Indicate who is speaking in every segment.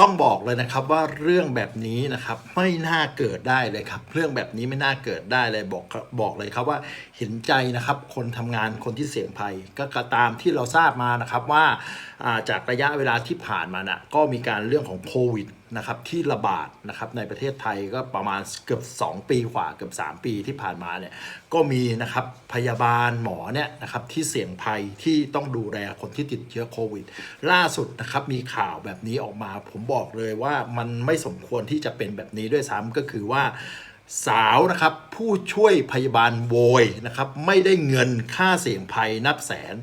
Speaker 1: ต้องบอกเลยนะครับว่าเรื่องแบบนี้นะครับไม่น่าเกิดได้เลยครับ เรื่องแบบนี้ไม่น่าเกิดได้เลยบอกบอกเลยครับว่าเห็นใจนะครับคนทำงานคนที่เสี่ยงภัยก็กตามที่เราทราบมานะครับว่าาจากระยะเวลาที่ผ่านมาน่ะก็มีการเรื่องของโควิดนะครับที่ระบาดนะครับในประเทศไทยก็ประมาณเกือบ 2 ปีกว่าเกือบ 3 ปีที่ผ่านมาเนี่ยก็มีนะครับพยาบาลหมอเนี่ยนะครับที่เสี่ยงภัยที่ต้องดูแลคนที่ติดเชื้อโควิด ล่าสุดนะครับมีข่าวแบบนี้ออกมา ผมบอกเลยว่ามันไม่สมควรที่จะเป็นแบบนี้ด้วยซ้ำก็คือว่าสาวนะครับผู้ช่วยพยาบาลโวยนะครับไม่ได้เงินค่าเสี่ยงภัยนับแสน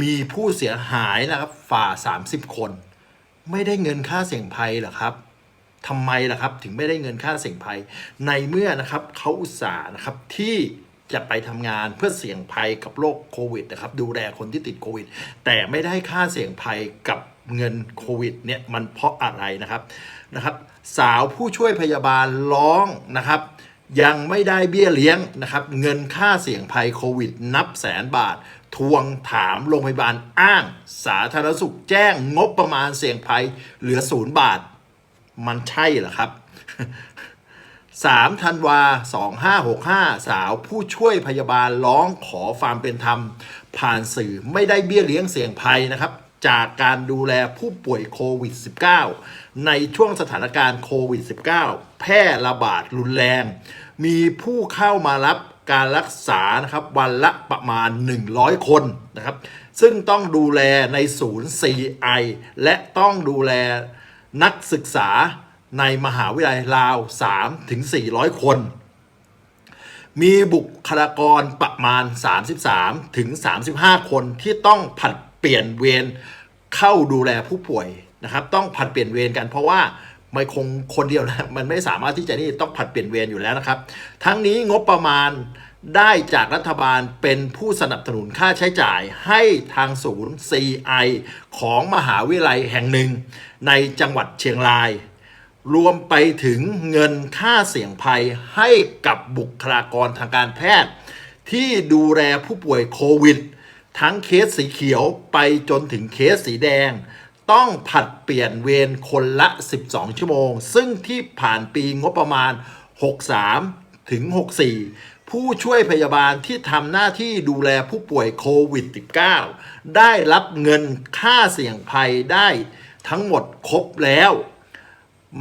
Speaker 1: มีผู้เสียหายนะครับฝ่า 30 คน ไม่ได้เงินค่าเสี่ยงภัยหรอครับ ทำไมล่ะครับถึงไม่ได้เงินค่าเสี่ยงภัย ในเมื่อนะครับเขาอุตส่าห์นะครับที่จะไปทำงานเพื่อเสี่ยงภัยกับโรคโควิดนะครับดูแลคนที่ติดโควิด แต่ไม่ได้ค่าเสี่ยงภัยกับเงินโควิดเนี่ยมันเพราะอะไรนะครับนะครับ สาวผู้ช่วยพยาบาลร้องนะครับ ยังไม่ได้เบี้ยเลี้ยงนะครับ เงินค่าเสี่ยงภัยโควิด นับแสนบาท ทวงถามโรงพยาบาลอ้าง สาธารณสุขแจ้งงบประมาณเสี่ยงภัยเหลือศูนย์บาท มันใช่เหรอครับ3ธันวา2565 สาวผู้ช่วยพยาบาลร้องขอความเป็นธรรม ผ่านสื่อไม่ได้เบี้ยเลี้ยงเสี่ยงภัยนะครับ จากการดูแลผู้ป่วยโควิด -19 ในช่วงสถานการณ์โควิด -19 แพร่ระบาดรุนแรง มีผู้เข้ามารับการรักษานะครับวันละประมาณ 100 คนนะครับ ซึ่งต้องดูแลในศูนย์ CI และต้องดูแล นักศึกษาในมหาวิทยาลัยราว 3 ถึง 400 คน มีบุคลากรประมาณ 33 ถึง 35 คนที่ต้องผัดเปลี่ยนเวรเข้าดูแลผู้ป่วยนะครับ ต้องผัดเปลี่ยนเวรกันเพราะว่า ไม่คงคนเดียวนะมันไม่สามารถที่จะนี่ต้องผัดเปลี่ยนเวรอยู่แล้วนะครับ ทั้งนี้งบประมาณได้จากรัฐบาลเป็นผู้สนับสนุนค่าใช้จ่ายให้ทางศูนย์ CI ของมหาวิทยาลัยแห่งหนึ่ง ในจังหวัดเชียงราย รวมไปถึงเงินค่าเสี่ยงภัยให้กับบุคลากรทางการแพทย์ ที่ดูแลผู้ป่วยโควิด ทั้งเคสสีเขียวไปจนถึงเคสสีแดง ต้องผัดเปลี่ยนเวรคนละ 12 ชั่วโมง ซึ่งที่ผ่านปีงบประมาณ 63 ถึง 64 ผู้ช่วยพยาบาลที่ทำหน้าที่ดูแลผู้ป่วยโควิด -19 ได้รับเงินค่าเสี่ยงภัยได้ทั้งหมดครบแล้ว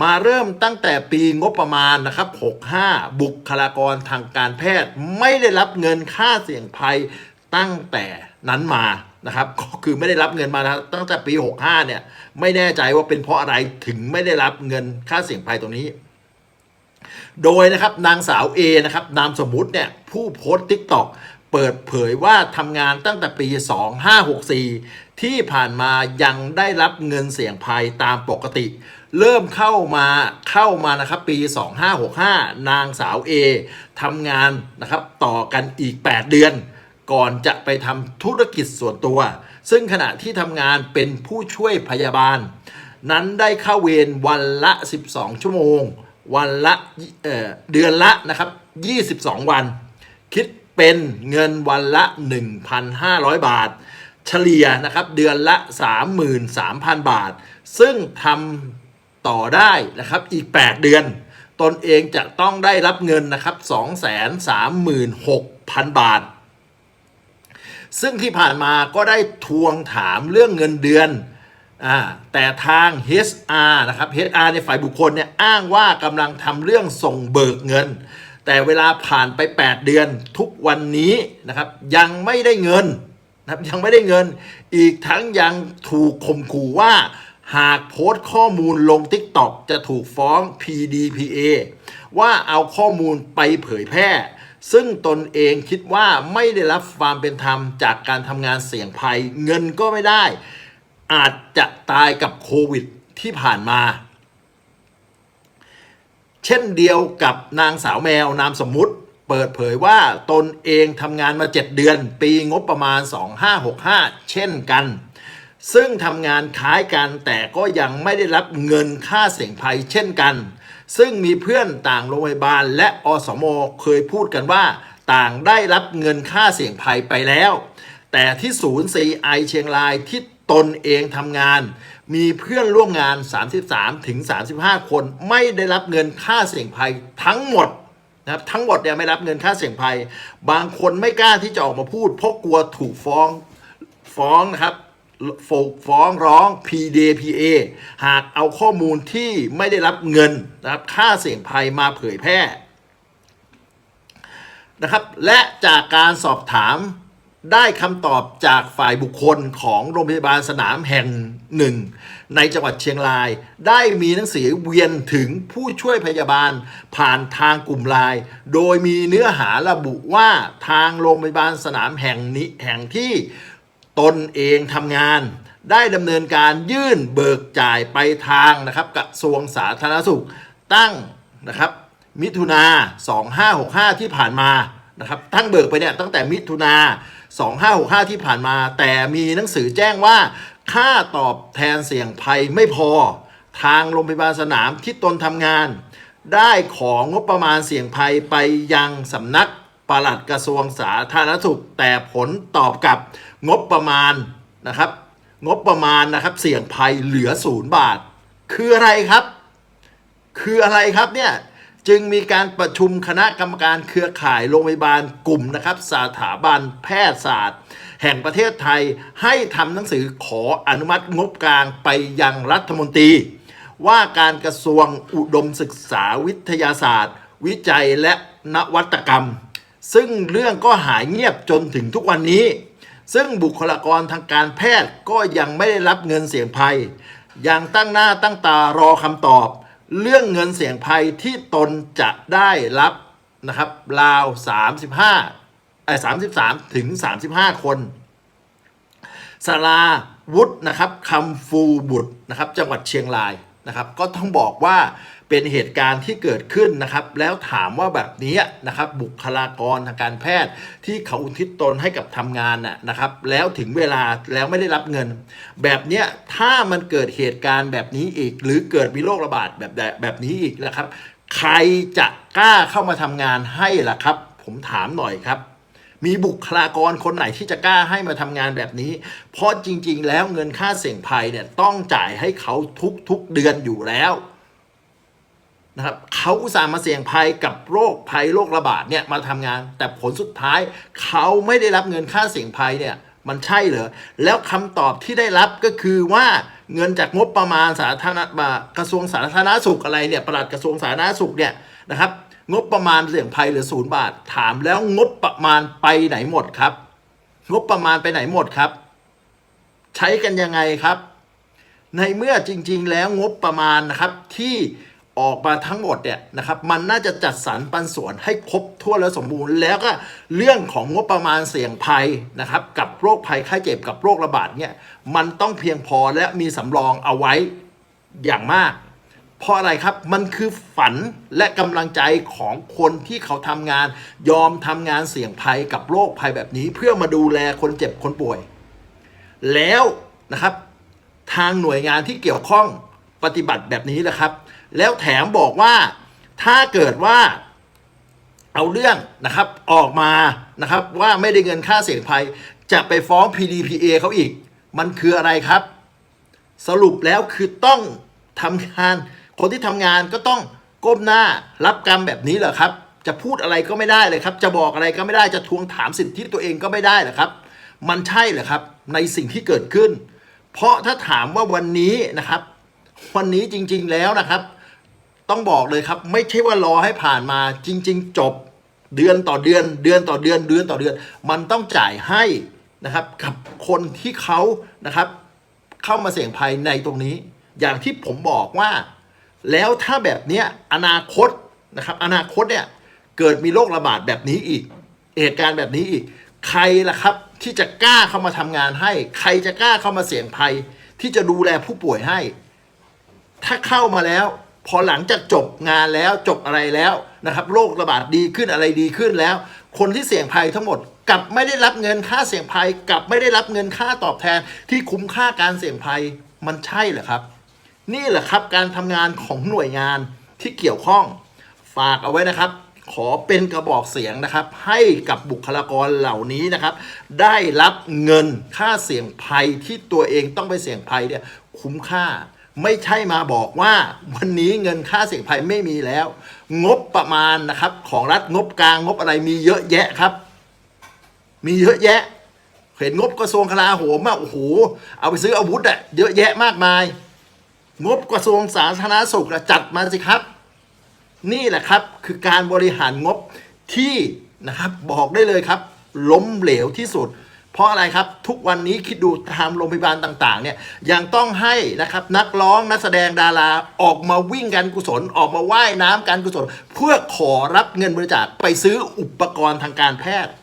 Speaker 1: มาเริ่มตั้งแต่ปีงบประมาณนะครับ 65 บุคลากรทางการแพทย์ไม่ได้รับเงินค่าเสี่ยงภัยตั้งแต่นั้นมา นะครับก็คือไม่ได้รับเงินมานะตั้งแต่ปี 65 เนี่ย ไม่แน่ใจว่าเป็นเพราะอะไรถึงไม่ได้รับเงินค่าเสี่ยงภัยตรงนี้ โดยนะครับนางสาว A นะครับนามสมมุติเนี่ยผู้โพสต์ทิกตอกเปิดเผยว่าทำงานตั้งแต่ปี 2564 ที่ผ่านมายังได้รับเงินเสี่ยงภัยตามปกติ เริ่มเข้ามาเข้ามานะครับปี 2565 นางสาว A ทำงานนะครับต่อกันอีก 8 เดือน ก่อนจะไปทำธุรกิจส่วนตัว ซึ่งขณะที่ทำงานเป็นผู้ช่วยพยาบาล นั้นได้เข้าเวรวันละ 12 ชั่วโมง วันละเเดือนละนะครับ 22 วัน คิดเป็นเงินวันละ 1,500 บาท เฉลี่ยนะครับเดือนละ 33,000 บาท ซึ่งทำต่อได้นะครับอีก 8 เดือน ตนเองจะต้องได้รับเงินนะครับ 236,000 บาท ซึ่งที่ผ่านมาก็ได้ทวงถามเรื่องเงินเดือนอ่าแต่ทาง HR นะครับ HR ในฝ่ายบุคคลเนี่ยอ้างว่ากำลังทำเรื่องส่งเบิกเงิน แต่เวลาผ่านไป 8 เดือนทุกวันนี้นะครับยังไม่ได้เงินนะครับยังไม่ได้เงิน อีกทั้งยังถูกข่มขู่ว่าหากโพสต์ข้อมูลลง TikTok จะถูกฟ้อง PDPA ว่าเอาข้อมูลไปเผยแพร่ ซึ่งตนเองคิดว่าไม่ได้รับความเป็นธรรมจากการทำงานเสี่ยงภัย เงินก็ไม่ได้ อาจจะตายกับโควิดที่ผ่านมา เช่นเดียวกับนางสาวแมวนามสมมุติ เปิดเผยว่าตนเองทำงานมา 7 เดือน ปีงบประมาณ 2565 เช่นกัน ซึ่งทำงานคล้ายกันแต่ก็ยังไม่ได้รับเงินค่าเสี่ยงภัยเช่นกัน ซึ่งมีเพื่อนต่างโรงพยาบาลและอสมเคยพูดกันว่า ต่างได้รับเงินค่าเสี่ยงภัยไปแล้ว แต่ที่ศูนย์ CI เชียงรายที่ตนเองทำงาน มีเพื่อนร่วมงาน 33ถึง35 คนไม่ได้รับเงินค่าเสี่ยงภัยทั้งหมดนะครับทั้งหมดเนี่ยไม่รับเงินค่าเสี่ยงภัย บางคนไม่กล้าที่จะออกมาพูดเพราะกลัวถูกฟ้องฟ้องนะครับ ฟ้องร้อง PDPA หากเอาข้อมูลที่ไม่ได้รับเงินนะครับค่าเสี่ยงภัยมาเผยแพร่นะครับและจากการสอบถามได้คำตอบจากฝ่ายบุคคลของโรงพยาบาลสนามแห่งหนึ่ง ในจังหวัดเชียงราย ได้มีหนังสือเวียนถึงผู้ช่วยพยาบาลผ่านทางกลุ่มไลน์โดยมีเนื้อหาระบุว่าทางโรงพยาบาลสนามแห่งนี้แห่งที่ ตนเองทำงาน ได้ดำเนินการยื่นเบิกจ่ายไปทางนะครับกระทรวงสาธารณสุข ตั้งนะครับมิถุนา 2565 ที่ผ่านมานะครับทั้งเบิกไปเนี่ยตั้งแต่มิถุนา 2565 ที่ผ่านมา แต่มีหนังสือแจ้งว่า ค่าตอบแทนเสี่ยงภัยไม่พอ ทางโรงพยาบาลสนามที่ตนทำงาน ได้ของงบประมาณเสี่ยงภัยไปยังสำนัก ปลัดกระทรวงสาธารณสุข แต่ผลตอบกลับงบประมาณนะครับ งบประมาณนะครับ เสี่ยงภัยเหลือศูนย์บาท คืออะไรครับ คืออะไรครับเนี่ยจึงมีการประชุมคณะกรรมการเครือข่ายโรงพยาบาลกลุ่มนะครับสถาบันแพทยศาสตร์ แห่งประเทศไทยให้ทำหนังสือขออนุมัติงบกลางไปยังรัฐมนตรี ว่าการกระทรวงอุดมศึกษาวิทยาศาสตร์ วิจัยและนวัตกรรม ซึ่งเรื่องก็หายเงียบจนถึงทุกวันนี้ ซึ่งบุคลากรทางการแพทย์ก็ยังไม่ได้รับเงินเสี่ยงภัย ยังตั้งหน้าตั้งตารอคำตอบ เรื่องเงินเสี่ยงภัยที่ตนจะได้รับนะครับราว 35ไอ้33 ถึง 35 คนสาราวุฒินะครับคำฟูบุตรนะครับจังหวัดเชียงราย นะครับก็ต้องบอกว่าเป็นเหตุการณ์ที่เกิดขึ้นนะครับ แล้วถามว่าแบบนี้นะครับบุคลากรทางการแพทย์ที่เขาอุทิศตนให้กับทำงานน่ะนะครับ แล้วถึงเวลาแล้วไม่ได้รับเงิน แบบเนี้ยถ้ามันเกิดเหตุการณ์แบบนี้อีก หรือเกิดมีโรคระบาดแบบแบบแบบนี้อีกนะครับ ใครจะกล้าเข้ามาทำงานให้ล่ะครับ ผมถามหน่อยครับ มีบุคลากรคนไหนที่จะกล้าให้มาทำงานแบบนี้ เพราะจริง ๆ แล้วเงินค่าเสี่ยงภัยเนี่ยต้องจ่ายให้เขาทุกๆเดือนอยู่แล้วนะครับเขาอุตส่าห์มาเสี่ยงภัยกับโรคภัยโรคระบาดเนี่ยมาทำงาน แต่ผลสุดท้ายเขาไม่ได้รับเงินค่าเสี่ยงภัยเนี่ยมันใช่เหรอแล้วคำตอบที่ได้รับก็คือว่าเงินจากงบประมาณสาธารณบากระทรวงสาธารณสุขอะไรเนี่ยปลัดกระทรวงสาธารณสุขเนี่ยนะครับ งบประมาณเสี่ยงภัยเหลือศูนย์บาท ถามแล้วงบประมาณไปไหนหมดครับ งบประมาณไปไหนหมดครับ ใช้กันยังไงครับ ในเมื่อจริง ๆ แล้วงบประมาณนะครับที่ออกมาทั้งหมดเนี่ยนะครับมันน่าจะจัดสรรปันส่วนให้ครบถ้วนและสมบูรณ์ แล้วก็เรื่องของงบประมาณเสี่ยงภัยนะครับ กับโรคภัยไข้เจ็บกับโรคระบาดเนี่ยมันต้องเพียงพอและมีสำรองเอาไว้อย่างมาก เพราะอะไรครับมันคือฝันและกำลังใจของคนที่เขาทำงาน ยอมทำงานเสี่ยงภัยกับโรคภัยแบบนี้ เพื่อมาดูแลคนเจ็บคนป่วย แล้วนะครับ ทางหน่วยงานที่เกี่ยวข้องปฏิบัติแบบนี้แหละครับ แล้วแถมบอกว่าถ้าเกิดว่าเอาเรื่องนะครับออกมานะครับว่าไม่ได้เงินค่าเสี่ยงภัย จะไปฟ้อง PDPA เขาอีก มันคืออะไรครับ สรุปแล้วคือต้องทำงาน คนที่ทำงานก็ต้องก้มหน้ารับกรรมแบบนี้เหรอครับ จะพูดอะไรก็ไม่ได้เลยครับ จะบอกอะไรก็ไม่ได้จะทวงถามสิทธิตัวเองก็ไม่ได้เหรอครับ มันใช่เหรอครับในสิ่งที่เกิดขึ้น เพราะถ้าถามว่าวันนี้นะครับ วันนี้จริงๆแล้วนะครับ ต้องบอกเลยครับ ไม่ใช่ว่ารอให้ผ่านมาจริง ๆ จบเดือนต่อเดือน เดือนต่อเดือนเดือนต่อเดือน มันต้องจ่ายให้นะครับกับคนที่เขานะครับ เข้ามาเสี่ยงภัยในตรงนี้ อย่างที่ผมบอกว่า แล้วถ้าแบบเนี้ยอนาคตนะครับอนาคตเนี่ยเกิดมีโรคระบาดแบบนี้อีก เหตุการณ์แบบนี้อีก ใครล่ะครับที่จะกล้าเข้ามาทำงานให้ ใครจะกล้าเข้ามาเสี่ยงภัย ที่จะดูแลผู้ป่วยให้ ถ้าเข้ามาแล้ว พอหลังจากจบงานแล้วจบอะไรแล้วนะครับโรคระบาดดีขึ้นอะไรดีขึ้นแล้ว คนที่เสี่ยงภัยทั้งหมดกลับไม่ได้รับเงินค่าเสี่ยงภัยกลับไม่ได้รับเงินค่าตอบแทนที่คุ้มค่าการเสี่ยงภัยมันใช่เหรอครับ นี่แหละครับการทำงานของหน่วยงานที่เกี่ยวข้องฝากเอาไว้นะครับ ขอเป็นกระบอกเสียงนะครับ ให้กับบุคลากรเหล่านี้นะครับ ได้รับเงินค่าเสี่ยงภัยที่ตัวเองต้องไปเสี่ยงภัยเนี่ยคุ้มค่าไม่ใช่มาบอกว่าวันนี้เงินค่าเสี่ยงภัยไม่มีแล้ว งบประมาณนะครับ ของรัฐงบกลางงบอะไรมีเยอะแยะครับ มีเยอะแยะ เห็นงบกระทรวงกลาโหมอะโอ้โหเอาไปซื้ออาวุธอะเยอะแยะมากมาย งบกระทรวงสาธารณสุขจัดมาสิครับ นี่แหละครับคือการบริหารงบที่นะครับบอกได้เลยครับ ล้มเหลวที่สุด เพราะอะไรครับทุกวันนี้คิดดูตามโรงพยาบาลต่างๆเนี่ยยังต้องให้นะครับนักร้องนักแสดงดาราออกมาวิ่งการกุศล ออกมาว่ายน้ำการกุศล เพื่อขอรับเงินบริจาคไปซื้ออุปกรณ์ทางการแพทย์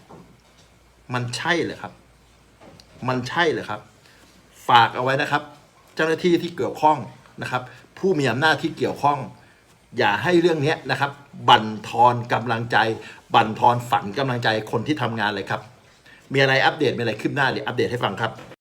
Speaker 1: มันใช่เหรอครับ มันใช่เหรอครับ ฝากเอาไว้นะครับ เจ้าหน้าที่ที่เกี่ยวข้อง นะครับผู้มีอำนาจที่เกี่ยวข้อง อย่าให้เรื่องนี้นะครับ บั่นทอนกำลังใจ บั่นทอนฝันกำลังใจคนที่ทำงานเลยครับ มีอะไรอัปเดตมีอะไรขึ้นหน้าเดี๋ยวอัปเดตให้ฟังครับ